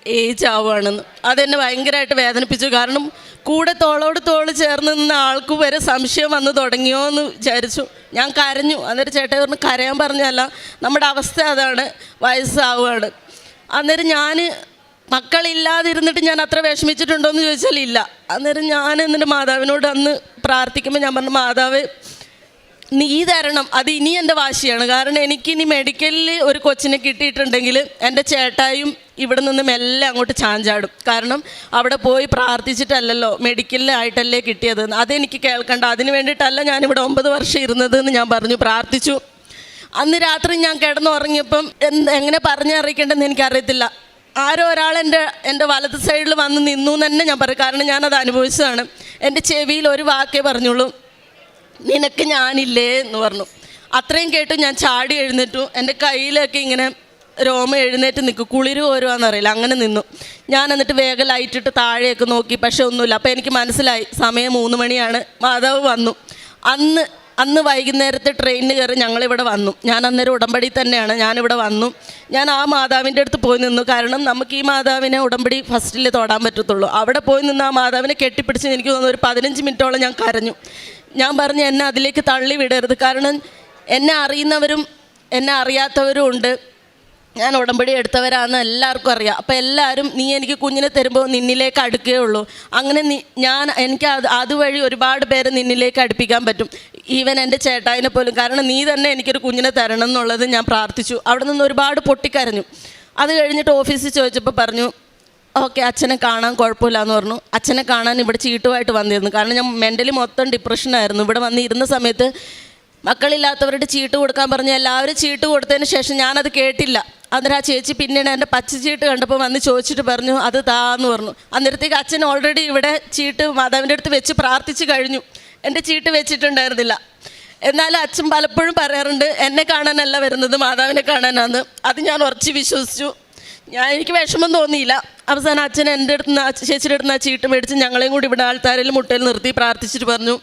ഏജ് ആവുകയാണെന്ന്. അതെന്നെ ഭയങ്കരമായിട്ട് വേദനിപ്പിച്ചു. കാരണം കൂടെ തോളോട് തോൾ ചേർന്ന് നിന്ന ആൾക്ക് വരെ സംശയം വന്ന് തുടങ്ങിയോ എന്ന് വിചാരിച്ചു. ഞാൻ കരഞ്ഞു. അന്നേരം ചേട്ടൻ പറഞ്ഞു കരയാൻ പറഞ്ഞല്ല നമ്മുടെ അവസ്ഥ അതാണ്. വയസ്സാവുകയാണ്. അന്നേരം ഞാൻ മക്കളില്ലാതിരുന്നിട്ട് ഞാൻ അത്ര വിഷമിച്ചിട്ടുണ്ടോ എന്ന് ചോദിച്ചാൽ ഇല്ല. അന്നേരം ഞാൻ എന്നിട്ട് മാതാവിനോട് അന്ന് പ്രാർത്ഥിക്കുമ്പോൾ ഞാൻ പറഞ്ഞു മാതാവ് നീ തരണം. അത് ഇനി എന്റെ വാശിയാണ്. കാരണം എനിക്കിനി മെഡിക്കലിൽ ഒരു കൊച്ചിനെ കിട്ടിയിട്ടുണ്ടെങ്കിൽ എന്റെ ചേട്ടായും ഇവിടെ നിന്ന് മെല്ലെ അങ്ങോട്ട് ചാഞ്ചാടും. കാരണം അവിടെ പോയി പ്രാർത്ഥിച്ചിട്ടല്ലല്ലോ മെഡിക്കലിലായിട്ടല്ലേ കിട്ടിയത് അതെനിക്ക് കേൾക്കണ്ട. അതിന് വേണ്ടിയിട്ടല്ല ഞാനിവിടെ ഒമ്പത് വർഷം ഇരുന്നത് എന്ന് ഞാൻ പറഞ്ഞു പ്രാർത്ഥിച്ചു. അന്ന് രാത്രി ഞാൻ കിടന്നുറങ്ങിയപ്പം എന്ത് എങ്ങനെ പറഞ്ഞറിയിക്കേണ്ടെന്ന് എനിക്കറിയത്തില്ല. ആരോ ഒരാൾ എന്റെ എന്റെ വലത് സൈഡിൽ വന്ന് നിന്നു എന്ന് തന്നെ ഞാൻ പറയും. കാരണം ഞാനത് അനുഭവിച്ചതാണ്. എന്റെ ചെവിയിൽ ഒരു വാക്കേ പറഞ്ഞുള്ളൂ. നിനക്ക് ഞാനില്ലേ എന്ന് പറഞ്ഞു. അത്രയും കേട്ട് ഞാൻ ചാടി എഴുന്നേറ്റു. എന്റെ കയ്യിലൊക്കെ ഇങ്ങനെ രോമ എഴുന്നേറ്റ് നിൽക്കും. കുളിര് വരുവാന്നറിയില്ല അങ്ങനെ നിന്നു. ഞാൻ എന്നിട്ട് വേഗം ലൈറ്റിട്ട് താഴെയൊക്കെ നോക്കി. പക്ഷെ ഒന്നുമില്ല. അപ്പോൾ എനിക്ക് മനസ്സിലായി. സമയം മൂന്ന് മണിയാണ്. മാധവ് വന്നു. അന്ന് അന്ന് വൈകുന്നേരത്തെ ട്രെയിനിന് കയറി ഞങ്ങളിവിടെ വന്നു. ഞാൻ അന്നേരം ഉടമ്പടി തന്നെയാണ്. ഞാനിവിടെ വന്നു. ഞാൻ ആ മാതാവിന്റെ അടുത്ത് പോയി നിന്നു. കാരണം നമുക്ക് ഈ മാതാവിനെ ഉടമ്പടി ഫസ്റ്റിൽ തൊടാൻ പറ്റത്തുള്ളൂ. അവിടെ പോയി നിന്ന് ആ മാതാവിനെ കെട്ടിപ്പിടിച്ച് എനിക്ക് തോന്നുന്നു ഒരു പതിനഞ്ച് മിനിറ്റോളം ഞാൻ കരഞ്ഞു. ഞാൻ പറഞ്ഞു എന്നെ അതിലേക്ക് തള്ളി വിടരുത്. കാരണം എന്നെ അറിയുന്നവരും എന്നെ അറിയാത്തവരും ഉണ്ട്. ഞാൻ ഉടമ്പടി എടുത്തവരാണെന്ന് എല്ലാവർക്കും അറിയാം. അപ്പോൾ എല്ലാവരും നീ എനിക്ക് കുഞ്ഞിനെ തരുമ്പോൾ നിന്നിലേക്ക് അടുക്കുകയുള്ളൂ അങ്ങനെ നീ ഞാൻ എനിക്ക് അത് അതുവഴി ഒരുപാട് പേരെ നിന്നിലേക്ക് അടുപ്പിക്കാൻ പറ്റും. ഈവൻ എന്റെ ചേട്ടായിനെ പോലും. കാരണം നീ തന്നെ എനിക്കൊരു കുഞ്ഞിനെ തരണം എന്നുള്ളത് ഞാൻ പ്രാർത്ഥിച്ചു. അവിടെ നിന്ന് ഒരുപാട് പൊട്ടിക്കരഞ്ഞു. അത് കഴിഞ്ഞിട്ട് ഓഫീസിൽ ചോദിച്ചപ്പോൾ പറഞ്ഞു ഓക്കെ അച്ഛനെ കാണാൻ കുഴപ്പമില്ല എന്ന് പറഞ്ഞു. അച്ഛനെ കാണാൻ ഇവിടെ ചീട്ടുമായിട്ട് വന്നിരുന്നു. കാരണം ഞാൻ മെന്റലി മൊത്തം ഡിപ്രഷനായിരുന്നു ഇവിടെ വന്നിരുന്ന സമയത്ത് മക്കളില്ലാത്തവരുടെ ചീട്ട് കൊടുക്കാൻ പറഞ്ഞു എല്ലാവരും ചീട്ട് കൊടുത്തതിന് ശേഷം ഞാനത് കേട്ടില്ല. അന്നേരം ആ ചേച്ചി പിന്നീട് എന്റെ പച്ച ചീട്ട് കണ്ടപ്പോൾ വന്ന് ചോദിച്ചിട്ട് പറഞ്ഞു അത് താന്ന് പറഞ്ഞു. അന്നേരത്തേക്ക് അച്ഛൻ ഓൾറെഡി ഇവിടെ ചീട്ട് മാതാവിന്റെ അടുത്ത് വെച്ച് പ്രാർത്ഥിച്ച് കഴിഞ്ഞു. എന്റെ ചീട്ട് വെച്ചിട്ടുണ്ടായിരുന്നില്ല. എന്നാൽ അച്ഛൻ പലപ്പോഴും പറയാറുണ്ട് എന്നെ കാണാനല്ല വരുന്നത് മാതാവിനെ കാണാനാന്ന്. അത് ഞാൻ ഉറച്ച് വിശ്വസിച്ചു. ഞാൻ എനിക്ക് വിഷമം തോന്നിയില്ല. അവസാനം അച്ഛൻ എന്റെ അടുത്ത് നിന്ന് ചേച്ചിയുടെ അടുത്ത് നിന്ന് ആ ചീട്ട് മേടിച്ച് ഞങ്ങളെയും കൂടി ഇവിടെ ആൾത്താരിൽ മുട്ടയിൽ നിർത്തി പ്രാർത്ഥിച്ചിട്ട് പറഞ്ഞു.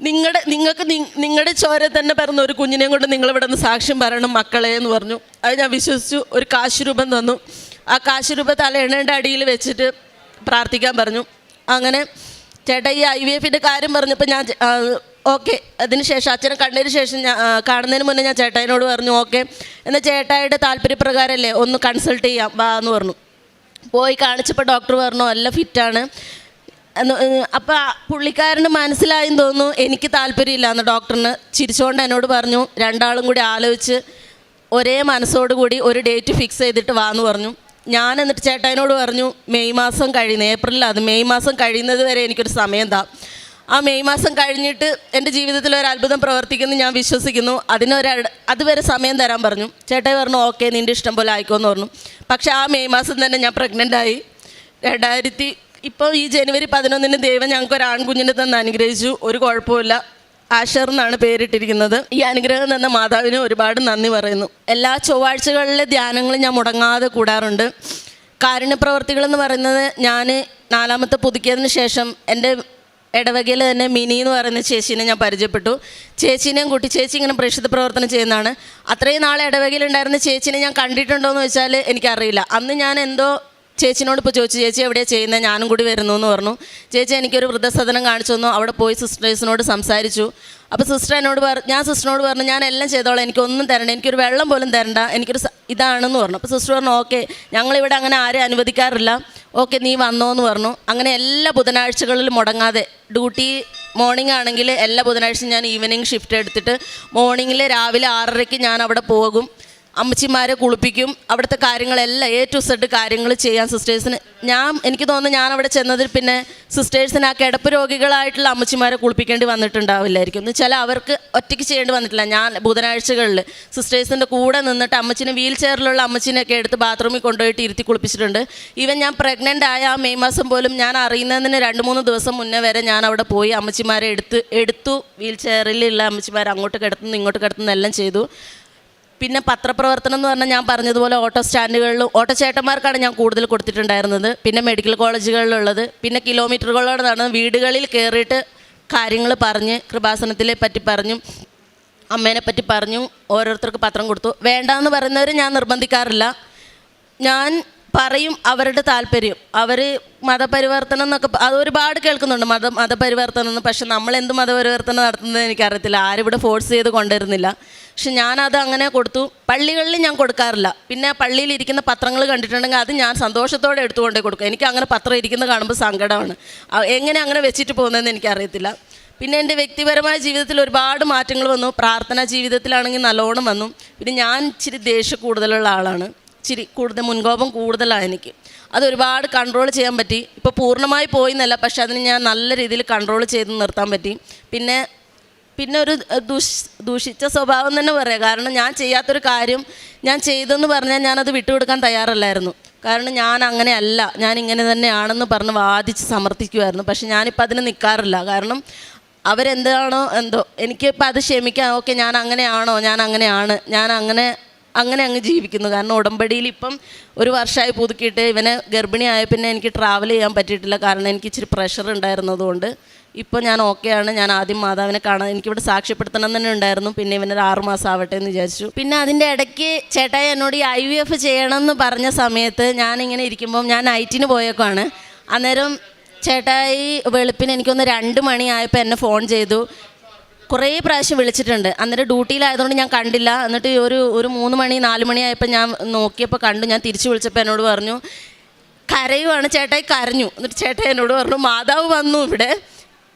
നിങ്ങളുടെ നിങ്ങൾക്ക് നിങ്ങളുടെ ചോര തന്നെ പറഞ്ഞ ഒരു കുഞ്ഞിനെയും കൊണ്ട് നിങ്ങൾ ഇവിടെ നിന്ന് സാക്ഷ്യം പറയണം മക്കളെ എന്ന് പറഞ്ഞു. അത് ഞാൻ വിശ്വസിച്ചു ഒരു കാശ് രൂപം തന്നു. ആ കാശ് രൂപ എണ്ണേന്റെ അടിയിൽ വെച്ചിട്ട് പ്രാർത്ഥിക്കാൻ പറഞ്ഞു. അങ്ങനെ ചേട്ടാ ഈ ഐ വി എഫിന്റെ കാര്യം പറഞ്ഞപ്പോൾ ഞാൻ ഓക്കെ. അതിനുശേഷം അച്ഛനെ കണ്ടതിന് ശേഷം ഞാൻ കാണുന്നതിന് മുന്നേ ഞാൻ ചേട്ടായിനോട് പറഞ്ഞു ഓക്കെ. എന്നാൽ ചേട്ടായിയുടെ താല്പര്യപ്രകാരമല്ലേ ഒന്ന് കൺസൾട്ട് ചെയ്യാം വാ എന്ന് പറഞ്ഞു. പോയി കാണിച്ചപ്പോൾ ഡോക്ടർ പറഞ്ഞു എല്ലാം ഫിറ്റാണ്. അപ്പോൾ പുള്ളിക്കാരന് മനസ്സിലായെന്ന് തോന്നുന്നു എനിക്ക് താല്പര്യമില്ല എന്ന് ഡോക്ടറിന്. ചിരിച്ചുകൊണ്ട് എന്നോട് പറഞ്ഞു രണ്ടാളും കൂടി ആലോചിച്ച് ഒരേ മനസ്സോടുകൂടി ഒരു ഡേറ്റ് ഫിക്സ് ചെയ്തിട്ട് വാന്ന് പറഞ്ഞു. ഞാൻ എന്നിട്ട് ചേട്ടായിനോട് പറഞ്ഞു മെയ് മാസം കഴിയുന്നത് ഏപ്രിലിൽ അത് മെയ് മാസം കഴിയുന്നത് വരെ എനിക്കൊരു സമയം താ. ആ മെയ് മാസം കഴിഞ്ഞിട്ട് എന്റെ ജീവിതത്തിൽ ഒരു അത്ഭുതം പ്രവർത്തിക്കുന്നു ഞാൻ വിശ്വസിക്കുന്നു. അതിനൊരു അതുവരെ സമയം തരാൻ പറഞ്ഞു. ചേട്ടായി പറഞ്ഞു ഓക്കെ നിന്റെ ഇഷ്ടം പോലെ ആയിക്കോന്ന് പറഞ്ഞു. പക്ഷേ ആ മെയ് മാസം തന്നെ ഞാൻ പ്രഗ്നന്റ് ആയി. രണ്ടായിരത്തി ഇപ്പോൾ ഈ ജനുവരി പതിനൊന്നിന് ദൈവം ഞങ്ങൾക്ക് ഒരു ആൺകുഞ്ഞിനെ തന്നെ അനുഗ്രഹിച്ചു. ഒരു കുഴപ്പമില്ല ആഷർ എന്നാണ് പേരിട്ടിരിക്കുന്നത്. ഈ അനുഗ്രഹം തന്ന മാതാവിന് ഒരുപാട് നന്ദി പറയുന്നു. എല്ലാ ചൊവ്വാഴ്ചകളിലെ ധ്യാനങ്ങളും ഞാൻ മുടങ്ങാതെ കൂടാറുണ്ട്. കാരുണ്യപ്രവർത്തികളെന്ന് പറയുന്നത് ഞാൻ നാലാമത്തെ പുതുക്കിയതിന് ശേഷം എന്റെ ഇടവകയിൽ തന്നെ മിനി എന്ന് പറയുന്ന ചേച്ചീനെ ഞാൻ പരിചയപ്പെട്ടു. ചേച്ചീനെയും കൂട്ടി ചേച്ചി ഇങ്ങനെ പ്രേക്ഷിത പ്രവർത്തനം ചെയ്യുന്നതാണ്. അത്രയും നാളെ ഇടവകയിൽ ഉണ്ടായിരുന്ന ചേച്ചീനെ ഞാൻ കണ്ടിട്ടുണ്ടോ എന്ന് വെച്ചാൽ എനിക്കറിയില്ല. അന്ന് ഞാൻ എന്തോ ചേച്ചിനോട് ഇപ്പോൾ ചോദിച്ചു ചേച്ചി എവിടെയാണ് ചെയ്യുന്നത് ഞാനും കൂടി വരുന്നു എന്ന് പറഞ്ഞു. ചേച്ചി എനിക്കൊരു വൃദ്ധസദനം കാണിച്ചു തന്നു. അവിടെ പോയി സിസ്റ്റേഴ്സിനോട് സംസാരിച്ചു. അപ്പോൾ സിസ്റ്റർ എന്നോട് പറ ഞാൻ സിസ്റ്ററിനോട് പറഞ്ഞു ഞാൻ എല്ലാം ചെയ്തോളാം. എനിക്കൊന്നും തരണ്ട. എനിക്കൊരു വെള്ളം പോലും തരണ്ട. എനിക്കൊരു ഇതാണെന്ന് പറഞ്ഞു. അപ്പോൾ സിസ്റ്റർ പറഞ്ഞു ഓക്കെ. ഞങ്ങളിവിടെ അങ്ങനെ ആരും അനുവദിക്കാറില്ല. ഓക്കെ നീ വന്നോ എന്ന് പറഞ്ഞു. അങ്ങനെ എല്ലാ ബുധനാഴ്ചകളിലും മുടങ്ങാതെ ഡ്യൂട്ടി മോർണിംഗ് ആണെങ്കിൽ എല്ലാ ബുധനാഴ്ചയും ഞാൻ ഈവനിങ് ഷിഫ്റ്റ് എടുത്തിട്ട് മോർണിംഗിൽ രാവിലെ ആറരയ്ക്ക് ഞാൻ അവിടെ പോകും. അമ്മച്ചിമാരെ കുളിപ്പിക്കും. അവിടുത്തെ കാര്യങ്ങളെല്ലാം എ ടു സെഡ് കാര്യങ്ങൾ ചെയ്യാൻ സിസ്റ്റേഴ്സിന് ഞാൻ എനിക്ക് തോന്നുന്നു ഞാൻ അവിടെ ചെന്നതിൽ പിന്നെ സിസ്റ്റേഴ്സിന് ആ കിടപ്പ് രോഗികളായിട്ടുള്ള അമ്മച്ചിമാരെ കുളിപ്പിക്കേണ്ടി വന്നിട്ടുണ്ടാവില്ലായിരിക്കും. എന്ന് വെച്ചാൽ അവർക്ക് ഒറ്റയ്ക്ക് ചെയ്യേണ്ടി വന്നിട്ടില്ല. ഞാൻ ബുധനാഴ്ചകളിൽ സിസ്റ്റേഴ്സിന്റെ കൂടെ നിന്നിട്ട് അമ്മച്ചിനെ വീൽ ചെയറിലുള്ള അമ്മച്ചിനെയൊക്കെ എടുത്ത് ബാത്റൂമിൽ കൊണ്ടുപോയിട്ട് ഇരുത്തി കുളിപ്പിച്ചിട്ടുണ്ട്. ഈവൻ ഞാൻ പ്രഗ്നന്റ് ആയ ആ മെയ് മാസം പോലും ഞാൻ അറിയുന്നതിന് രണ്ട് മൂന്ന് ദിവസം മുന്നേ വരെ ഞാൻ അവിടെ പോയി അമ്മച്ചിമാരെ എടുത്ത് എടുത്തു. വീൽ ചെയറിലുള്ള അമ്മച്ചിമാരെ അങ്ങോട്ട് കിടത്തുന്നു ഇങ്ങോട്ട് കിടത്തുന്നു എല്ലാം ചെയ്തു. പിന്നെ പത്രപ്രവർത്തനം എന്ന് പറഞ്ഞാൽ ഞാൻ പറഞ്ഞതുപോലെ ഓട്ടോ സ്റ്റാൻഡുകളിലും ഓട്ടോ ചേട്ടന്മാർക്കാണ് ഞാൻ കൂടുതൽ കൊടുത്തിട്ടുണ്ടായിരുന്നത്. പിന്നെ മെഡിക്കൽ കോളേജുകളിലുള്ളത്. പിന്നെ കിലോമീറ്ററുകളോട് വീടുകളിൽ കയറിയിട്ട് കാര്യങ്ങൾ പറഞ്ഞ് കൃപാസനത്തിലെ പറ്റി പറഞ്ഞു അമ്മേനെ പറ്റി പറഞ്ഞു ഓരോരുത്തർക്ക് പത്രം കൊടുത്തു. വേണ്ടാന്ന് പറയുന്നവർ ഞാൻ നിർബന്ധിക്കാറില്ല. ഞാൻ പറയും അവരുടെ താല്പര്യം. അവർ മതപരിവർത്തനം എന്നൊക്കെ അത് ഒരുപാട് കേൾക്കുന്നുണ്ട് മത മതപരിവർത്തനം എന്ന്. പക്ഷെ നമ്മൾ എന്ത് മതപരിവർത്തനം നടത്തുന്നത് എനിക്കറിയത്തില്ല. ആരും ഇവിടെ ഫോഴ്സ് ചെയ്ത് കൊണ്ടുവരുന്നില്ല. പക്ഷെ ഞാനത് അങ്ങനെ കൊടുത്തു. പള്ളികളിൽ ഞാൻ കൊടുക്കാറില്ല. പിന്നെ പള്ളിയിൽ ഇരിക്കുന്ന പത്രങ്ങൾ കണ്ടിട്ടുണ്ടെങ്കിൽ അത് ഞാൻ സന്തോഷത്തോടെ എടുത്തുകൊണ്ടേ കൊടുക്കും. എനിക്ക് അങ്ങനെ പത്രം ഇരിക്കുന്നത് കാണുമ്പോൾ സങ്കടമാണ്. എങ്ങനെ അങ്ങനെ വെച്ചിട്ട് പോകുന്നതെന്ന് എനിക്കറിയത്തില്ല. പിന്നെ എന്റെ വ്യക്തിപരമായ ജീവിതത്തിൽ ഒരുപാട് മാറ്റങ്ങൾ വന്നു. പ്രാർത്ഥനാ ജീവിതത്തിലാണെങ്കിൽ നല്ലോണം വന്നു. പിന്നെ ഞാൻ ഇച്ചിരി ദേഷ്യം കൂടുതലുള്ള ആളാണ്. ഇച്ചിരി കൂടുതൽ മുൻകോപം കൂടുതലാണ് എനിക്ക്. അതൊരുപാട് കൺട്രോൾ ചെയ്യാൻ പറ്റി. ഇപ്പോൾ പൂർണമായി പോയി എന്നല്ല പക്ഷെ അതിന് ഞാൻ നല്ല രീതിയിൽ കൺട്രോൾ ചെയ്ത് നിർത്താൻ പറ്റി. പിന്നെ പിന്നെ ഒരു ദുഷ് ദൂഷിച്ച സ്വഭാവം തന്നെ പറയാം. കാരണം ഞാൻ ചെയ്യാത്തൊരു കാര്യം ഞാൻ ചെയ്തെന്ന് പറഞ്ഞാൽ ഞാനത് വിട്ടുകൊടുക്കാൻ തയ്യാറല്ലായിരുന്നു. കാരണം ഞാൻ അങ്ങനെ അല്ല ഞാൻ ഇങ്ങനെ തന്നെയാണെന്ന് പറഞ്ഞ് വാദിച്ച് സമർത്ഥിക്കുമായിരുന്നു പക്ഷെ ഞാനിപ്പോൾ അതിന് നിൽക്കാറില്ല കാരണം അവരെന്താണോ എന്തോ എനിക്കിപ്പോൾ അത് ക്ഷമിക്കാം. ഓക്കെ ഞാൻ അങ്ങനെയാണോ? ഞാൻ അങ്ങനെയാണ്. ഞാൻ അങ്ങനെ അങ്ങനെ അങ്ങ് ജീവിക്കുന്നു. കാരണം ഉടമ്പടിയിൽ ഇപ്പം ഒരു വർഷമായി പുതുക്കിയിട്ട് ഇവനെ ഗർഭിണിയായ പിന്നെ എനിക്ക് ട്രാവൽ ചെയ്യാൻ പറ്റിയിട്ടില്ല. കാരണം എനിക്ക് ഇച്ചിരി പ്രഷർ ഉണ്ടായിരുന്നതുകൊണ്ട് ഇപ്പോൾ ഞാൻ ഓക്കെയാണ് ഞാൻ ആദ്യം മാതാവിനെ കാണാൻ എനിക്കിവിടെ സാക്ഷ്യപ്പെടുത്തണം തന്നെ ഉണ്ടായിരുന്നു. പിന്നെ ഇവനൊരു ആറുമാസം ആവട്ടെ എന്ന് വിചാരിച്ചു. പിന്നെ അതിന്റെ ഇടയ്ക്ക് ചേട്ടായി എന്നോട് ഈ ഐ വി എഫ് ചെയ്യണം എന്ന് പറഞ്ഞ സമയത്ത് ഞാനിങ്ങനെ ഇരിക്കുമ്പം ഞാൻ നൈറ്റിന് പോയേക്കാണ് അന്നേരം ചേട്ടായി വെളുപ്പിന് എനിക്കൊന്ന് രണ്ട് മണിയായപ്പോൾ എന്നെ ഫോൺ ചെയ്തു. കുറേ പ്രാവശ്യം വിളിച്ചിട്ടുണ്ട്. അന്നേരം ഡ്യൂട്ടിയിലായതുകൊണ്ട് ഞാൻ കണ്ടില്ല. എന്നിട്ട് ഒരു ഒരു മൂന്ന് മണി നാല് മണിയായപ്പോൾ ഞാൻ നോക്കിയപ്പോൾ കണ്ടു. ഞാൻ തിരിച്ചു വിളിച്ചപ്പോൾ എന്നോട് പറഞ്ഞു കരയുവാണ്. ചേട്ടായി കരഞ്ഞു. എന്നിട്ട് ചേട്ടായി എന്നോട് പറഞ്ഞു മാതാവ് വന്നു ഇവിടെ.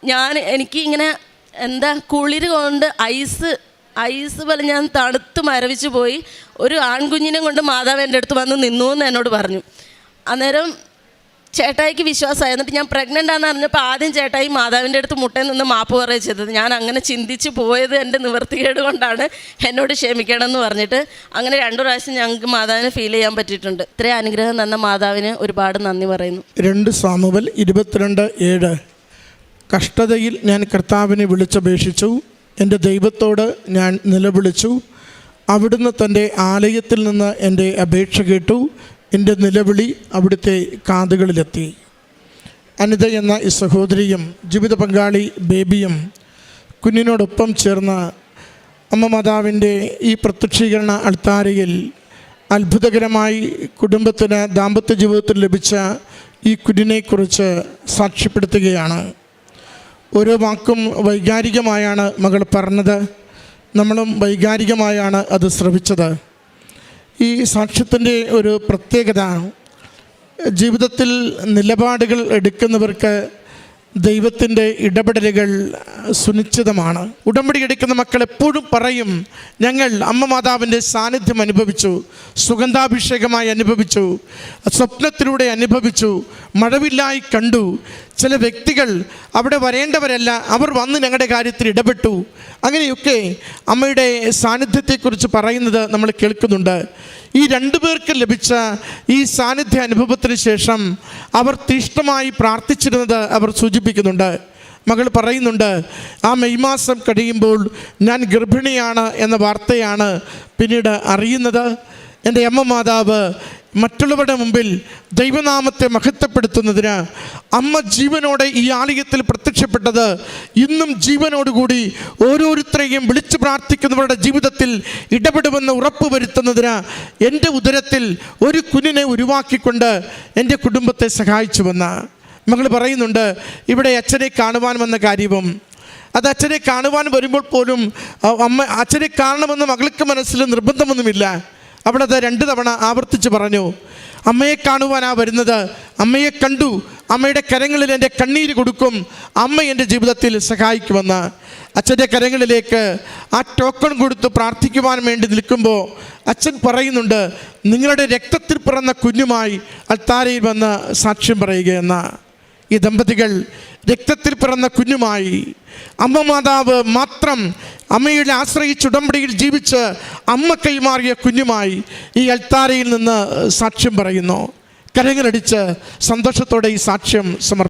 ഞാൻ എനിക്ക് ഇങ്ങനെ എന്താ കുളിര് കൊണ്ട് ഐസ് ഐസ് പോലെ ഞാൻ തണുത്ത് മരവിച്ചു പോയി. ഒരു ആൺകുഞ്ഞിനെ കൊണ്ട് മാതാവ് എന്റെ അടുത്ത് വന്ന് നിന്നു എന്ന് എന്നോട് പറഞ്ഞു. അന്നേരം ചേട്ടായിക്ക് വിശ്വാസമായി. എന്നിട്ട് ഞാൻ പ്രഗ്നന്റ് ആണെന്ന് അറിഞ്ഞപ്പോൾ ആദ്യം ചേട്ടായി മാതാവിന്റെ അടുത്ത് മുട്ടയിൽ നിന്ന് മാപ്പ് പറയുക ചെയ്തത്. ഞാൻ അങ്ങനെ ചിന്തിച്ച് പോയത് എന്റെ നിവൃത്തികേട് കൊണ്ടാണ് എന്നോട് ക്ഷമിക്കണം എന്ന് പറഞ്ഞിട്ട് അങ്ങനെ രണ്ടു പ്രാവശ്യം ഞങ്ങൾക്ക് മാതാവിനെ ഫീൽ ചെയ്യാൻ പറ്റിയിട്ടുണ്ട്. ഇത്രയും അനുഗ്രഹം തന്ന മാതാവിന് ഒരുപാട് നന്ദി പറയുന്നു. രണ്ട് സാമുവൽ ഇരുപത്തിരണ്ട് ഏഴ്. കഷ്ടതയിൽ ഞാൻ കർത്താവിനെ വിളിച്ചപേക്ഷിച്ചു. എന്റെ ദൈവത്തോട് ഞാൻ നിലവിളിച്ചു. അവിടുന്ന് തന്റെ ആലയത്തിൽ നിന്ന് എന്റെ അപേക്ഷ കേട്ടു. എന്റെ നിലവിളി അവിടുത്തെ കാതുകളിലെത്തി. അനിത എന്ന ഈ സഹോദരിയും ജീവിത പങ്കാളി ബേബിയും കുഞ്ഞിനോടൊപ്പം ചേർന്ന് അമ്മ മാതാവിന്റെ ഈ പ്രത്യക്ഷീകരണ അൾത്താരയിൽ അത്ഭുതകരമായി കുടുംബത്തിന് ദാമ്പത്യ ജീവിതത്തിൽ ലഭിച്ച ഈ കുഞ്ഞിനെക്കുറിച്ച് സാക്ഷ്യപ്പെടുത്തുകയാണ്. ഓരോ വാക്കും വൈകാരികമായാണ് മകൾ പറഞ്ഞത്. നമ്മളും വൈകാരികമായാണ് അത് ശ്രവിച്ചത്. ഈ സാക്ഷ്യത്തിന്റെ ഒരു പ്രത്യേകത ജീവിതത്തിൽ നിലപാടുകൾ എടുക്കുന്നവർക്ക് ദൈവത്തിന്റെ ഇടപെടലുകൾ സുനിശ്ചിതമാണ്. ഉടമ്പടി എടുക്കുന്ന മക്കൾ എപ്പോഴും പറയും ഞങ്ങൾ അമ്മ മാതാവിന്റെ സാന്നിധ്യം അനുഭവിച്ചു സുഗന്ധാഭിഷേകമായി അനുഭവിച്ചു സ്വപ്നത്തിലൂടെ അനുഭവിച്ചു മഴവില്ലായി കണ്ടു ചില വ്യക്തികൾ അവിടെ വരേണ്ടവരല്ല. അവർ വന്ന് ഞങ്ങളുടെ കാര്യത്തിൽ ഇടപെട്ടു. അങ്ങനെയൊക്കെ അമ്മയുടെ സാന്നിധ്യത്തെക്കുറിച്ച് പറയുന്നത് നമ്മൾ കേൾക്കുന്നുണ്ട്. ഈ രണ്ടു പേർക്ക് ലഭിച്ച ഈ സാന്നിധ്യ അനുഭവത്തിന് ശേഷം അവർ തീഷ്ണമായി പ്രാർത്ഥിച്ചിരുന്നത് അവർ സൂചിപ്പിക്കുന്നുണ്ട്. മകൾ പറയുന്നുണ്ട് ആ മെയ് മാസം കഴിയുമ്പോൾ ഞാൻ ഗർഭിണിയാണ് എന്ന വാർത്തയാണ് പിന്നീട് അറിയുന്നത്. എന്റെ അമ്മ മാതാവ് മറ്റുള്ളവരുടെ മുമ്പിൽ ദൈവനാമത്തെ മഹത്വപ്പെടുത്തുന്നതിന് അമ്മ ജീവനോടെ ഈ ആലയത്തിൽ പ്രത്യക്ഷപ്പെട്ടത് ഇന്നും ജീവനോടുകൂടി ഓരോരുത്തരെയും വിളിച്ചു പ്രാർത്ഥിക്കുന്നവരുടെ ജീവിതത്തിൽ ഇടപെടുമെന്ന് ഉറപ്പ് വരുത്തുന്നതിന് എന്റെ ഉദരത്തിൽ ഒരു കുഞ്ഞിനെ ഉരുവാക്കിക്കൊണ്ട് എന്റെ കുടുംബത്തെ സഹായിച്ചുവെന്ന്. മകൾ പറയുന്നുണ്ട് ഇവിടെ അച്ഛനെ കാണുവാൻ വന്ന കാര്യവും അത് അച്ഛനെ കാണുവാൻ വരുമ്പോൾ പോലും അമ്മ അച്ഛനെ കാണണമെന്ന് മകൾക്ക് മനസ്സിൽ നിർബന്ധമൊന്നുമില്ല. അവിടെ അത് രണ്ട് തവണ ആവർത്തിച്ച് പറഞ്ഞു അമ്മയെ കാണുവാനാ വരുന്നത്. അമ്മയെ കണ്ടു. അമ്മയുടെ കരങ്ങളിൽ എന്റെ കണ്ണീര് കൊടുക്കും. അമ്മ എന്റെ ജീവിതത്തിൽ സഹായിക്കുമെന്ന്. അച്ഛന്റെ കരങ്ങളിലേക്ക് ആ ടോക്കൺ കൊടുത്ത് പ്രാർത്ഥിക്കുവാൻ വേണ്ടി നിൽക്കുമ്പോൾ അച്ഛൻ പറയുന്നുണ്ട് നിങ്ങളുടെ രക്തത്തിൽ പിറന്ന കുഞ്ഞുമായി അൽത്താരയിൽ വന്ന് സാക്ഷ്യം പറയുകയെന്ന. ഈ ദമ്പതികൾ രക്തത്തിൽ പിറന്ന കുഞ്ഞുമായി അമ്മ മാതാവ് മാത്രം അമ്മയുടെ ആശ്രയിച്ച് ഉടമ്പടിയിൽ ജീവിച്ച് അമ്മ കൈമാറിയ കുഞ്ഞുമായി ഈ അൽത്താരയിൽ നിന്ന് സാക്ഷ്യം പറയുന്നു. കരങ്ങളടിച്ച് സന്തോഷത്തോടെ ഈ സാക്ഷ്യം സമർപ്പിക്കുന്നു